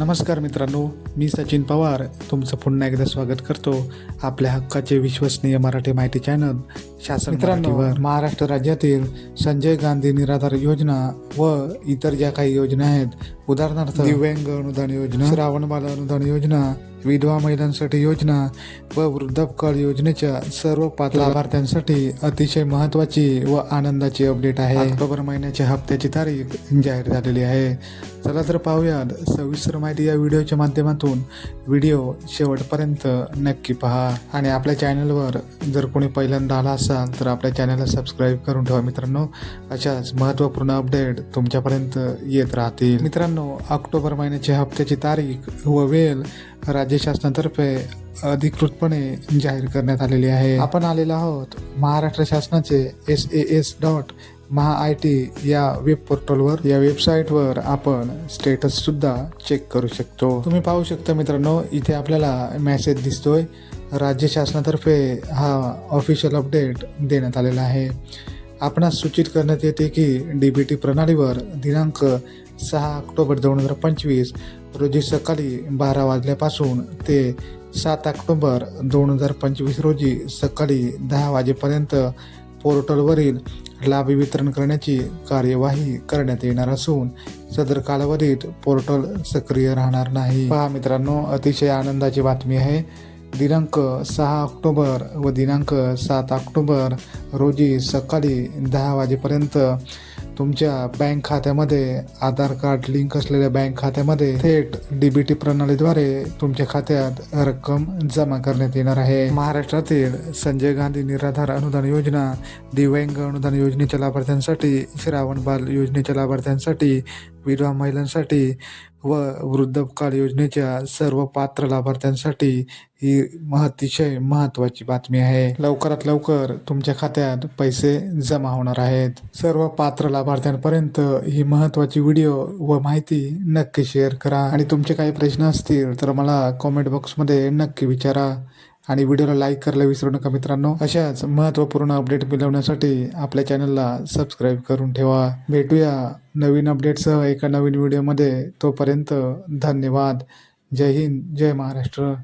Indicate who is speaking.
Speaker 1: नमस्कार मित्रांनो मी सचिन पवार. तुमचं पुन्हा एकदा स्वागत करतो आपल्या हक्काचे विश्वसनीय मराठी माहिती चॅनल. शासन मित्रांनो महाराष्ट्र राज्यातील संजय गांधी निराधार योजना व इतर ज्या काही योजना आहेत उदाहरणार्थ दिव्यांग अनुदान योजना श्रावण बाल अनुदान योजना विधवा महिलांसाठी योजना व वृद्धापकाळ योजनेच्या सर्व पात्र लाभार्थ्यांसाठी अतिशय महत्त्वाची व आनंदाची अपडेट आहे. ऑक्टोबर महिन्याच्या हप्त्याची तारीख जाहीर झालेली आहे. चला तर पाहूयात सविस्तर माहिती या व्हिडिओच्या माध्यमातून. व्हिडिओ शेवटपर्यंत नक्की पहा. आणि आपल्या चॅनलवर जर कोणी पहिल्यांदा आला असाल तर आपल्या चॅनलला सबस्क्राईब करून ठेवा मित्रांनो. अशाच महत्त्वपूर्ण अपडेट तुमच्यापर्यंत येत राहतील. मित्रांनो ऑक्टोबर महिन्याच्या हप्त्याची तारीख व वेळ राज्य शासनातर्फे अधिकृतपणे जाहीर करण्यात आलेली आहे. आपण आलेलो आहोत महाराष्ट्र शासनाचे S A S dot Maha I T या वेब पोर्टलवर या वेबसाईटवर आपण स्टेटस सुद्धा चेक करू शकतो. तुम्ही पाहू शकता मित्रांनो इथे आपल्याला मेसेज दिसतोय. राज्य शासनातर्फे हा ऑफिशियल अपडेट देण्यात आलेला आहे. आपणास सूचित करण्यात येते की डी बी टी प्रणालीवर दिनांक सहा ऑक्टोबर दोन हजार पंचवीस रोजी सकाळी बारा वाजल्यापासून ते सात ऑक्टोबर दोन हजार पंचवीस रोजी सकाळी दहा वाजेपर्यंत पोर्टलवरील लाभ वितरण करण्याची कार्यवाही करण्यात येणार असून सदर कालावधीत पोर्टल सक्रिय राहणार नाही. पहा मित्रांनो अतिशय आनंदाची बातमी आहे. दिनांक सहा ऑक्टोबर व दिनांक सात ऑक्टोबर रोजी सकाळी दहा वाजेपर्यंत तुमच्या बँक खात्यामध्ये आधार कार्ड लिंक असलेल्या बँक खात्यामध्ये थेट डीबीटी प्रणालीद्वारे तुमच्या खात्यात रक्कम जमा करण्यात येणार आहे. महाराष्ट्रातील संजय गांधी निराधार अनुदान योजना दिव्यांग अनुदान योजनेच्या लाभार्थ्यांसाठी श्रावण बाल योजनेच्या लाभार्थ्यांसाठी विधवा महिलांसाठी व वृद्धकाळ योजनेच्या सर्व पात्र लाभार्थ्यांसाठी ही अतिशय महत्त्वाची बातमी आहे. लवकरात लवकर तुमच्या खात्यात पैसे जमा होणार आहेत. सर्व पात्र लाभार्थ्यांपर्यंत ही महत्त्वाची व्हिडिओ व माहिती नक्की शेअर करा. आणि तुमचे काही प्रश्न असतील तर मला कॉमेंट बॉक्समध्ये नक्की विचारा. आणि व्हिडिओला लाईक करायला विसरू नका मित्रांनो. अशाच महत्त्वपूर्ण अपडेट मिळवण्यासाठी आपल्या चॅनलला सबस्क्राईब करून ठेवा. भेटूया नवीन अपडेटसह एका नवीन व्हिडिओमध्ये. तोपर्यंत धन्यवाद. जय हिंद जय महाराष्ट्र.